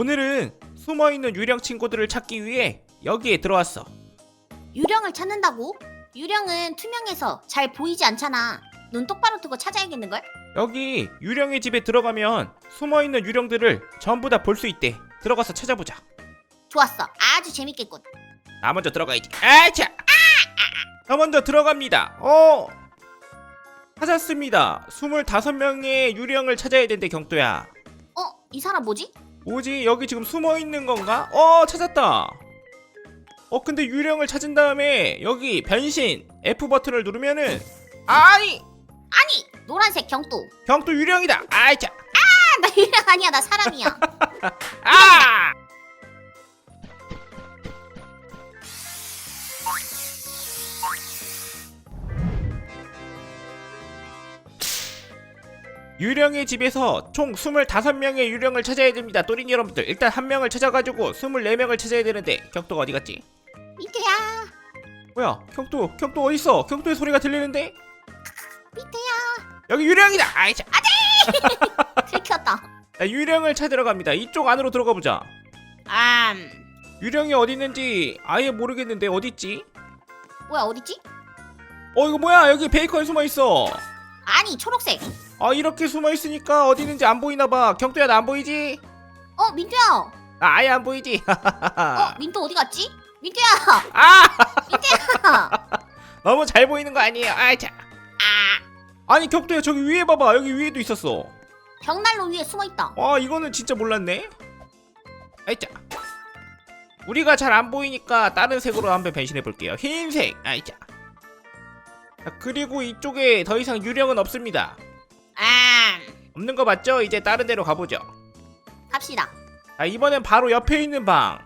오늘은 숨어있는 유령 친구들을 찾기 위해 여기에 들어왔어. 유령을 찾는다고? 유령은 투명해서 잘 보이지 않잖아. 눈 똑바로 뜨고 찾아야겠는걸? 여기 유령의 집에 들어가면 숨어있는 유령들을 전부 다 볼 수 있대. 들어가서 찾아보자. 좋았어. 아주 재밌겠군. 나 먼저 들어가야지. 아차! 나 먼저 들어갑니다. 어! 찾았습니다. 25명의 유령을 찾아야 된대, 경도야. 어? 이 사람 뭐지? 뭐지? 여기 지금 숨어 있는 건가? 어, 찾았다. 어, 근데 유령을 찾은 다음에 여기 변신 F 버튼을 누르면은 아니, 아니! 노란색 경도. 경도 유령이다. 아이차. 아, 나 유령 아니야. 나 사람이야. 아! 유령의 집에서 총 25명의 유령을 찾아야 됩니다. 또린 여러분들. 일단 한 명을 찾아가지고 24명을 찾아야 되는데 경도가 어디 갔지? 밑에야. 뭐야? 경도, 경도 어딨어? 경도의 소리가 들리는데? 밑에야. 여기 유령이다! 아이차! 들켰다. 자, 유령을 찾으러 갑니다. 이쪽 안으로 들어가 보자. 아, 유령이 어디 있는지 아예 모르겠는데 어디 있지? 뭐야 어딨지? 어 이거 뭐야? 여기 베이컨 숨어 있어. 아니 초록색. 아 이렇게 숨어 있으니까 어디 있는지 안 보이나 봐. 경도야 나 안 보이지? 어 민트야. 나 아예 안 보이지? 어 민트 어디 갔지? 민트야. 아 민트야. 너무 잘 보이는 거 아니에요? 아차. 아, 아니 경도야 저기 위에 봐봐. 여기 위에도 있었어. 벽난로 위에 숨어 있다. 아 이거는 진짜 몰랐네. 아이차. 우리가 잘 안 보이니까 다른 색으로 한번 변신해 볼게요. 흰색. 아이차. 자, 그리고 이쪽에 더 이상 유령은 없습니다. 아, 없는 거 맞죠? 이제 다른 데로 가보죠. 갑시다. 자, 이번엔 바로 옆에 있는 방.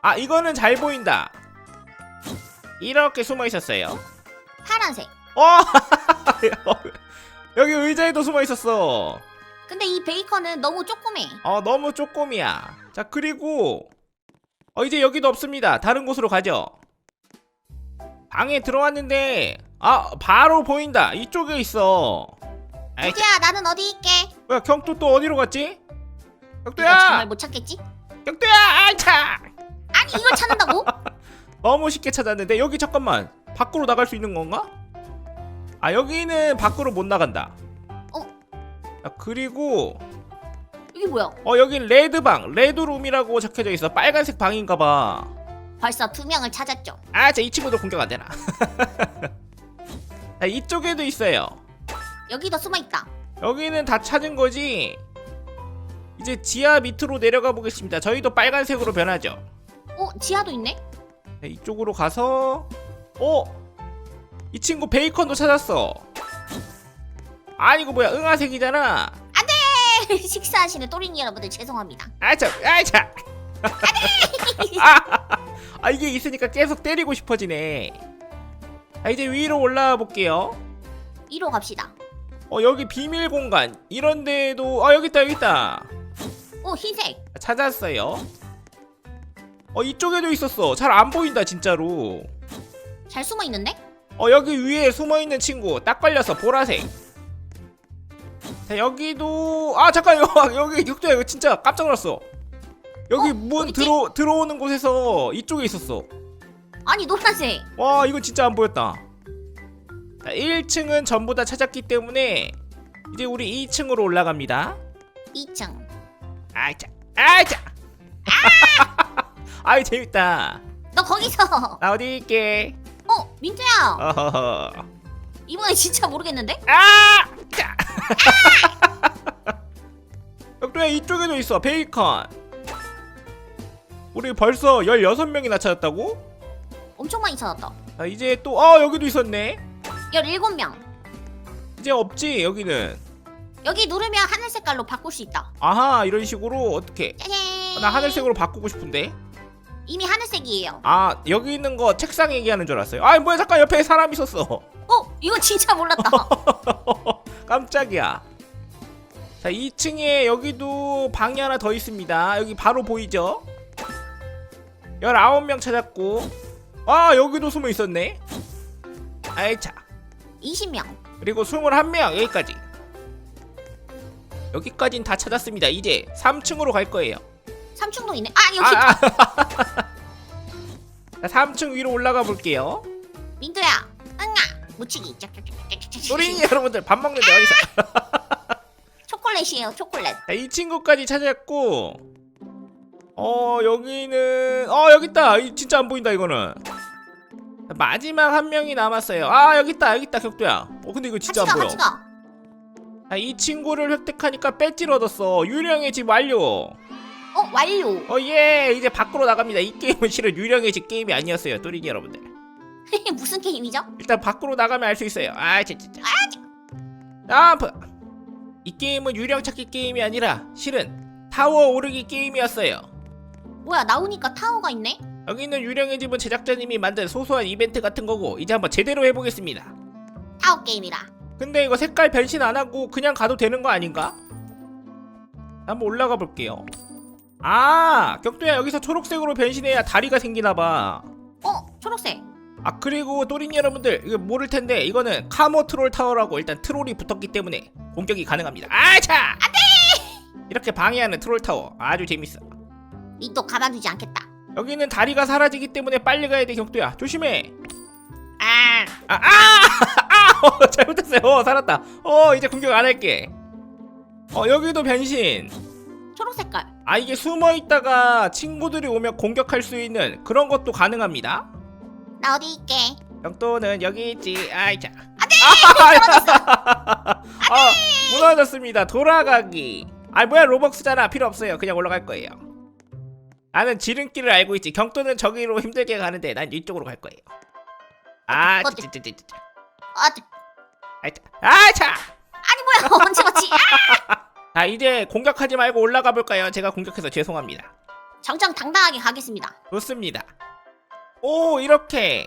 아, 이거는 잘 보인다. 이렇게 숨어 있었어요. 파란색. 어! 여기 의자에도 숨어 있었어. 근데 이 베이컨은 너무 조그매. 어, 너무 쪼꼬미야. 자, 그리고 어, 이제 여기도 없습니다. 다른 곳으로 가죠. 방에 들어왔는데 아, 바로 보인다. 이쪽에 있어. 아이, 민트야 나는 어디 있게? 뭐야, 경도 또 어디로 갔지? 이거 경도야! 정말 못 찾겠지? 경도야! 아차! 아니 이걸 찾는다고? 너무 쉽게 찾았는데 여기 잠깐만 밖으로 나갈 수 있는 건가? 아 여기는 밖으로 못 나간다. 어? 아, 그리고 이게 뭐야? 어 여긴 레드방 레드룸이라고 적혀져 있어 빨간색 방인가봐. 벌써 두 명을 찾았죠. 아자 이 친구들 공격 안 되나? 자, 이쪽에도 있어요. 여기도 숨어 있다. 여기는 다 찾은 거지. 이제 지하 밑으로 내려가 보겠습니다. 저희도 빨간색으로 변하죠. 어 지하도 있네? 자, 이쪽으로 가서 어? 이 친구 베이컨도 찾았어 아니 이거 뭐야 응아색이잖아 식사하시는 또린이 여러분들 죄송합니다. 아차 아차 아, 아 이게 있으니까 계속 때리고 싶어지네. 자 이제 위로 올라와 볼게요. 위로 갑시다. 어 여기 비밀 공간. 이런 데도 아 여기 있다 여기 있다. 오 흰색. 찾았어요. 어 이쪽에도 있었어. 잘 안 보인다 진짜로. 잘 숨어 있는데? 어 여기 위에 숨어있는 친구. 딱 걸려서 보라색. 자 여기도 아 잠깐 여기 여기 육도야. 이거 진짜 깜짝 놀랐어 여기 어? 문? 들어 들어오는 곳에서 이쪽에 있었어 아니 노란색. 와 이거 진짜 안 보였다 자 1층은 전부 다 찾았기 때문에 이제 우리 2층으로 올라갑니다 2층. 아이차 아이차 아이 재밌다 너 거기서. 나 어디 있게 어. 어허허 이번에 진짜 모르겠는데? 아! 자! 역도야 이쪽에도 있어 베이컨 우리 벌써 16명이나 찾았다고? 엄청 많이 찾았다. 자 이제 또 아 여기도 있었네 17명. 이제 없지 여기는 여기 누르면 하늘 색깔로 바꿀 수 있다. 아하 이런 식으로 어떻게 짜잔. 나 하늘색으로 바꾸고 싶은데 이미 하늘색이에요. 아 여기 있는 거 책상 얘기하는 줄 알았어요 아 뭐야 잠깐 옆에 사람 있었어 어 이거 진짜 몰랐다. 깜짝이야 자 2층에 여기도 방이 하나 더 있습니다 여기 바로 보이죠 19명 찾았고 아 여기도 숨어 있었네 아이차 20명. 그리고 21명 여기까지 여기까진 다 찾았습니다 이제 3층으로 갈 거예요 3층도 있네. 아 여기 아, 아. 자, 3층 위로 올라가 볼게요. 민트야. 응아. 무치기. 소린이 여러분들 밥 먹는데 어디서? 초콜릿이에요. 초콜릿. 자, 이 친구까지 찾았고, 어 여기는 어 여기 있다. 이, 진짜 안 보인다 이거는. 자, 마지막 한 명이 남았어요. 아 여기 있다 여기 있다 격도야. 어 근데 이거 진짜 같이 가안 보여. 같이 가. 자, 이 친구를 획득하니까 배지를 얻었어. 유령의 집 완료. 어 완료. 어예 이제 밖으로 나갑니다. 이 게임은 실은 유령의 집 게임이 아니었어요. 또리니 여러분들. 무슨 게임이죠? 일단 밖으로 나가면 알 수 있어요. 아, 진짜. 아, 아, 이 게임은 유령 찾기 게임이 아니라 실은 타워 오르기 게임이었어요. 뭐야 나오니까 타워가 있네. 여기 있는 유령의 집은 제작자님이 만든 소소한 이벤트 같은 거고 이제 한번 제대로 해보겠습니다. 타워 게임이라. 근데 이거 색깔 변신 안 하고 그냥 가도 되는 거 아닌가? 한번 올라가 볼게요. 아, 격도야 여기서 초록색으로 변신해야 다리가 생기나 봐. 어 초록색. 아 그리고 또린 여러분들 이거 모를 텐데 이거는 카모 트롤 타워라고 일단 트롤이 붙었기 때문에 공격이 가능합니다. 아차! 안돼! 이렇게 방해하는 트롤 타워 아주 재밌어. 니또 가만두지 않겠다. 여기는 다리가 사라지기 때문에 빨리 가야 돼 격도야 조심해. 아. 아 아! 아! 어, 잘못했어요. 어, 살았다. 어 이제 공격 안 할게. 어 여기도 변신. 초록 색깔. 아 이게 숨어 있다가 친구들이 오면 공격할 수 있는 그런 것도 가능합니다. 나 어디 있게. 격도는 여기 있지. 아이 자. 안 돼! 아, 무너졌습니다. 돌아가기. 아 뭐야 로벅스잖아. 필요 없어요. 그냥 올라갈 거예요. 나는 지름길을 알고 있지. 경도는 저기로 힘들게 가는데 난 이쪽으로 갈 거예요. 아, 어디? 찌찌찌찌찌. 아 저- 아이 차. 아 차. 아니 뭐야 언제 맞지? 아! 자 이제 공격하지 말고 올라가 볼까요? 제가 공격해서 죄송합니다. 정정 당당하게 가겠습니다. 좋습니다. 오 이렇게.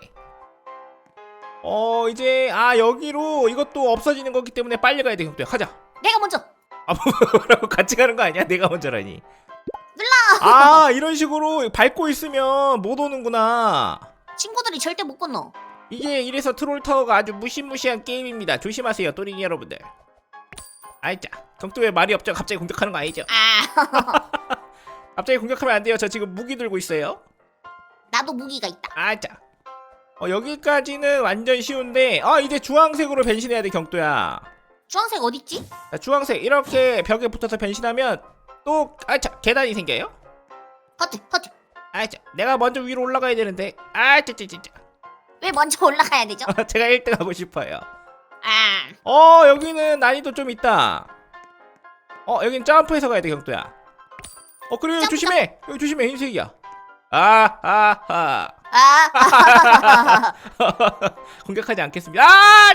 어 이제 아 여기로 이것도 없어지는 거기 때문에 빨리 가야 돼 경도야. 가자. 내가 먼저. 아 뭐라고 같이 가는 거 아니야? 내가 먼저라니. 눌러. 아 이런 식으로 밟고 있으면 못 오는구나. 친구들이 절대 못 건너. 이게 이래서 트롤 타워가 아주 무시무시한 게임입니다. 조심하세요, 또린이 여러분들. 아이자, 경도 왜 말이 없죠? 갑자기 공격하는 거 아니죠? 아 갑자기 공격하면 안 돼요. 저 지금 무기 들고 있어요. 나도 무기가 있다. 아이자. 어 여기까지는 완전 쉬운데, 아 이제 주황색으로 변신해야 돼, 경도야. 주황색 있지? 자, 주황색 이렇게 벽에 붙어서 변신하면 또 아이자 계단이 생겨요. 허트 허트. 아이자, 내가 먼저 위로 올라가야 되는데, 아이자, 진짜, 진짜. 왜 먼저 올라가야 되죠? 제가 1등 하고 싶어요. 아 어 여기는 난이도 좀 있다 어 여긴 점프해서 가야 돼 경도야 어 그래 점프, 조심해 여기 조심해 흰색이야 아하하 아. 공격하지 않겠습니다 아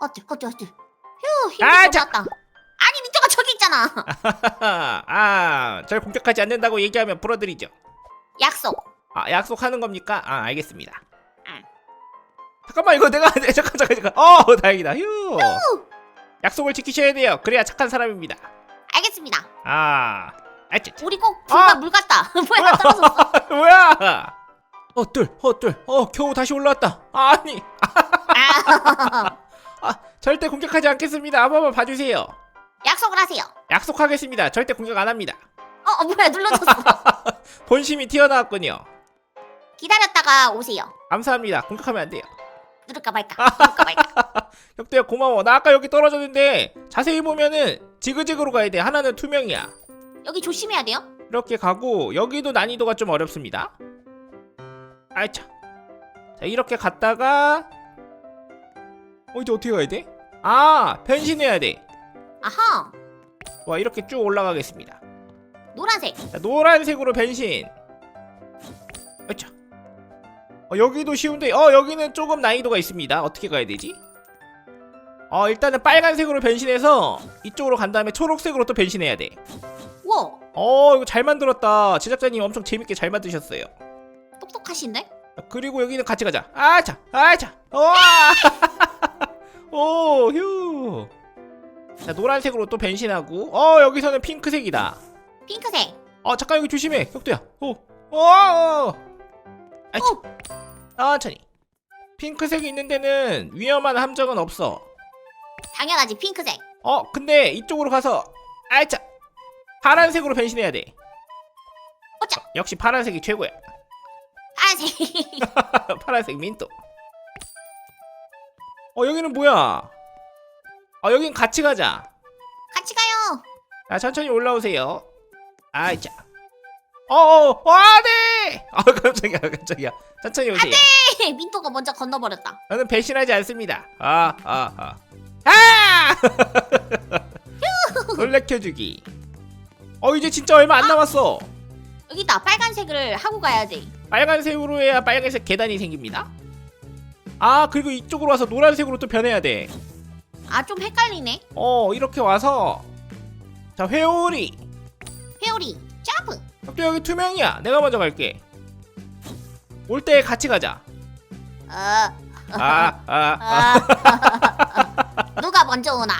허트 허트 허트. 휴 힘이 아, 좀 자. 났다. 아니 민트가 저기 있잖아. 아 절 공격하지 않는다고 얘기하면 풀어드리죠 약속. 아 약속하는 겁니까 아 알겠습니다 응. 잠깐만 이거 내가. 잠깐 잠깐 잠깐 어 다행이다 휴 약속을 지키셔야 돼요 그래야 착한 사람입니다 알겠습니다. 아 아치 우리 꼭 둘 다 아! 물 같다. 뭐야 떨어졌어. 뭐야? 헛들, 헛들. 어, 겨우 다시 올라왔다. 아니, 아. 아, 절대 공격하지 않겠습니다. 한 번만 봐주세요. 약속을 하세요. 약속하겠습니다. 절대 공격 안 합니다. 어, 어 뭐야 눌러줬어. 본심이 튀어나왔군요. 기다렸다가 오세요. 감사합니다. 공격하면 안 돼요. 누를까 말까. 누를까 말까. 혁대야 고마워. 나 아까 여기 떨어졌는데 자세히 보면은 지그재그로 가야 돼. 하나는 투명이야. 여기 조심해야 돼요. 이렇게 가고 여기도 난이도가 좀 어렵습니다. 아이차. 자 이렇게 갔다가 어 이제 어떻게 가야 돼? 아 변신해야 돼. 아하. 와 이렇게 쭉 올라가겠습니다. 노란색. 자, 노란색으로 변신. 아차. 어, 여기도 쉬운데, 어 여기는 조금 난이도가 있습니다. 어떻게 가야 되지? 어 일단은 빨간색으로 변신해서 이쪽으로 간 다음에 초록색으로 또 변신해야 돼. 우와. 어 이거 잘 만들었다. 제작자님 엄청 재밌게 잘 만드셨어요. 똑똑하신데? 자, 그리고 여기는 같이 가자. 아차, 아차. 와. 오 휴. 자 노란색으로 또 변신하고, 어 여기서는 핑크색이다. 핑크색. 어 잠깐 여기 조심해 혁도야 오 오 아이차 오. 천천히 핑크색이 있는 데는 위험한 함정은 없어. 당연하지 핑크색. 어, 근데 이쪽으로 가서 아차 파란색으로 변신해야 돼. 어짜 역시 파란색이 최고야. 파란색. 파란색 민또. 어, 여기는 뭐야? 어, 여긴 같이 가자. 같이 가요. 자, 천천히 올라오세요. 아이 자. 어어, 와, 네! 아, 깜짝이야, 깜짝이야. 천천히 오세요. 민토가 먼저 건너버렸다. 저는 배신하지 않습니다. 아, 아, 아. 아! 놀래켜주기. 어, 이제 진짜 얼마 안 남았어. 여기다 빨간색을 하고 가야 돼. 빨간색으로 해야 빨간색 계단이 생깁니다. 아, 그리고 이쪽으로 와서 노란색으로 또 변해야 돼. 아 좀 헷갈리네. 어, 이렇게 와서. 자, 회오리. 회오리 점프. 또 여기 투명이야. 내가 먼저 갈게. 올 때 같이 가자. 어. 아, 아, 아. 누가 먼저 오나?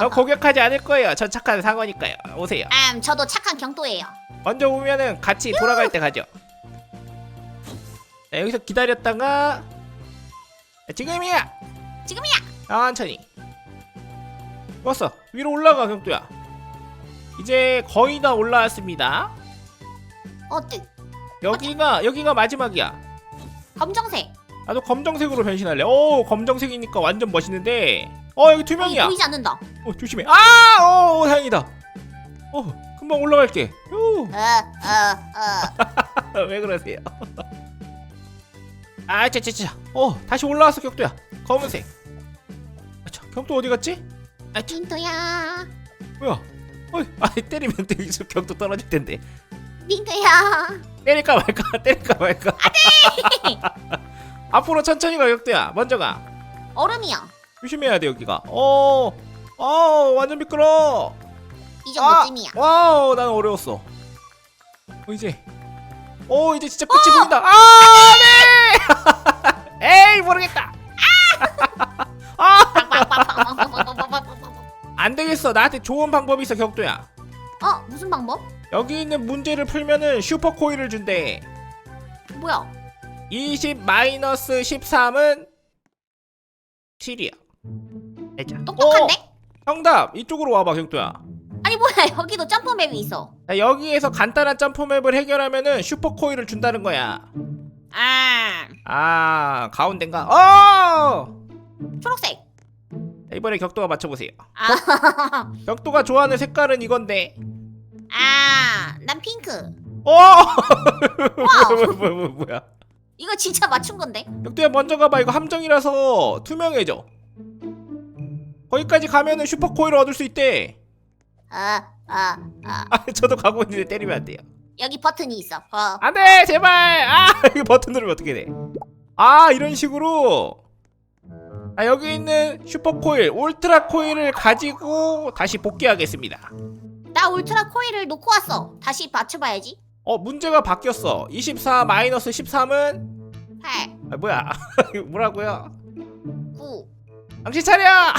저 공격하지 않을 거예요. 전 착한 상어니까요. 오세요. 음, 저도 착한 경도예요. 먼저 오면은 같이 돌아갈 때 가죠. 자, 여기서 기다렸다가 자, 지금이야. 지금이야. 천천히. 왔어. 위로 올라가 경도야. 이제 거의 다 올라왔습니다. 어뜨. 여기가 여기가 마지막이야. 검정색. 나도 검정색으로 변신할래. 오, 검정색이니까 완전 멋있는데. 어, 여기 투명이야. 보이지 않는다. 어, 조심해. 아, 어, 다행이다. 어, 금방 올라갈게. 오. 어, 어, 어. 왜 그러세요? 아, 짜짜짜. 어, 다시 올라왔어, 격도야. 검은색. 아, 참, 격도 어디 갔지? 아, 참, 민토야. 뭐야? 어이, 아, 때리면 또 여기서 격도 떨어질 텐데. 민토야. 때릴까 말까? 때릴까 말까? 앞으로 천천히 가, 격도야. 먼저 가. 얼음이야. 조심해야 돼 여기가. 어, 어, 완전 미끄러. 이 정도쯤이야. 와우, 난 어려웠어. 어, 이제. 오, 이제 진짜 끝이 보인다. 아, 네. 에이, 모르겠다. 아, 안 되겠어. 나한테 좋은 방법이 있어, 격도야. 어 무슨 방법? 여기 있는 문제를 풀면은 슈퍼 코일을 준대. 뭐야? 20 마이너스 13은 7이야. 자, 똑똑한데? 어, 정답. 이쪽으로 와봐, 격도야. 뭐야 여기도 점프맵이 있어. 자, 여기에서 간단한 점프맵을 해결하면은 슈퍼 코일을 준다는 거야. 아 아, 가운데인가? 어! 초록색. 자, 이번에 격도가 맞춰보세요. 아, 격도가 좋아하는 색깔은 이건데. 아난 핑크. 어! 뭐야, 뭐야, 뭐야, 뭐야. 이거 진짜 맞춘 건데? 격도야 먼저 가봐. 이거 함정이라서 투명해져. 거기까지 가면은 슈퍼 코일을 얻을 수 있대. 아, 아, 아. 아, 저도 가고 있는데 때리면 안 돼요. 여기 버튼이 있어. 어. 안 돼, 제발. 아, 이 버튼 누르면 어떻게 돼? 아, 이런 식으로. 아, 여기 있는 슈퍼 코일, 울트라 코일을 가지고 다시 복귀하겠습니다. 나 울트라 코일을 놓고 왔어. 다시 맞춰봐야지. 어, 문제가 바뀌었어. 24 마이너스 13은 8, 아, 뭐야? 뭐라고요? 9. 정신 차려!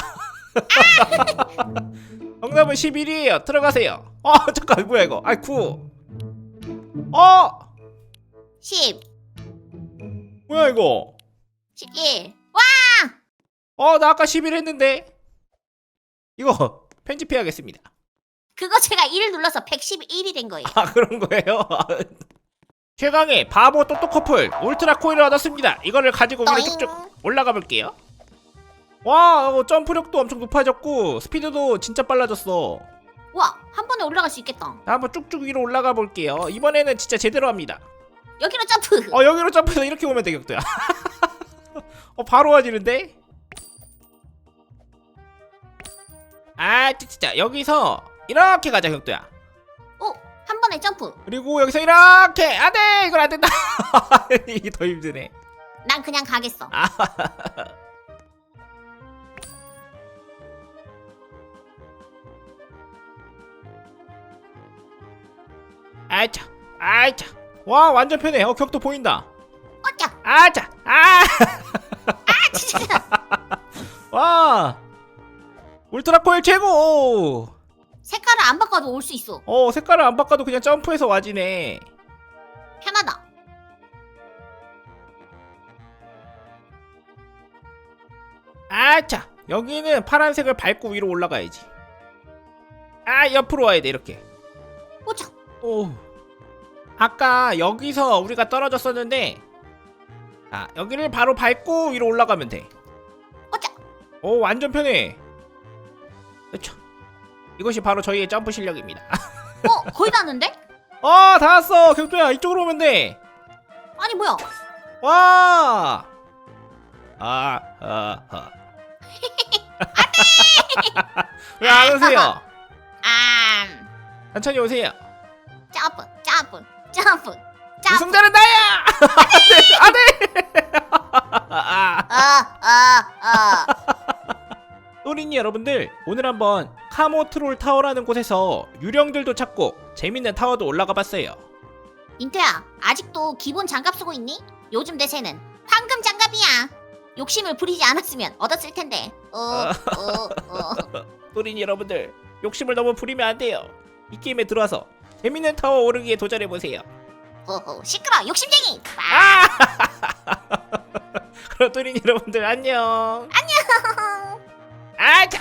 정답은 11이에요. 들어가세요. 어, 잠깐, 뭐야 이거? 아이, 9. 어, 10, 뭐야 이거? 11. 와! 어, 나 아까 11 했는데. 이거 편집해야겠습니다. 그거 제가 1을 눌러서 111이 된 거예요. 아, 그런 거예요? 최강의 바보 또또 커플 울트라 코일을 얻었습니다. 이거를 가지고 떠잉. 쭉쭉 올라가 볼게요. 와, 어, 점프력도 엄청 높아졌고 스피드도 진짜 빨라졌어. 와, 한 번에 올라갈 수 있겠다. 자, 한번 쭉쭉 위로 올라가 볼게요. 이번에는 진짜 제대로 합니다. 여기로 점프. 어, 여기로 점프해서 이렇게 오면 되겠다. 어, 바로 와지는데? 아, 진짜 여기서 이렇게 가자, 격도야. 오, 한 번에 점프. 그리고 여기서 이렇게 안돼 이건 안 된다. 이게 더 힘드네. 난 그냥 가겠어. 아. 아차, 아차. 와 완전 편해. 어 격도 보인다. 어짜. 아차, 아. 아, 진짜. 와. 울트라 코일 최고. 색깔을 안 바꿔도 올 수 있어. 어 색깔을 안 바꿔도 그냥 점프해서 와지네. 편하다. 아자 여기는 파란색을 밟고 위로 올라가야지 아 옆으로 와야 돼 이렇게 오자. 오 아까 여기서 우리가 떨어졌었는데 아 여기를 바로 밟고 위로 올라가면 돼오 오자. 완전 편해 그쵸 이것이 바로 저희의 점프 실력입니다 어 거의 다 왔는데? 어 다 왔어 격도야 이쪽으로 오면 돼 아니 뭐야? 와! 아, 아, 아. 왜안 오세요? 아. 천천히 오세요. 점프 점프 점프. 우승자는 나야! 안 돼! 아, 아아아 또린이 여러분들, 오늘 한번 카모 트롤 타워라는 곳에서 유령들도 찾고 재밌는 타워도 올라가 봤어요. 인태야 아직도 기본 장갑 쓰고 있니? 요즘 대세는 황금 장갑이야. 욕심을 부리지 않았으면 얻었을 텐데. 어, 어, 어. 또린이 여러분들, 욕심을 너무 부리면 안 돼요. 이 게임에 들어와서 재밌는 타워 오르기에 도전해 보세요. 호호, 시끄러, 욕심쟁이. 아, 그럼 또린이 여러분들 안녕. 안녕. 아, 자.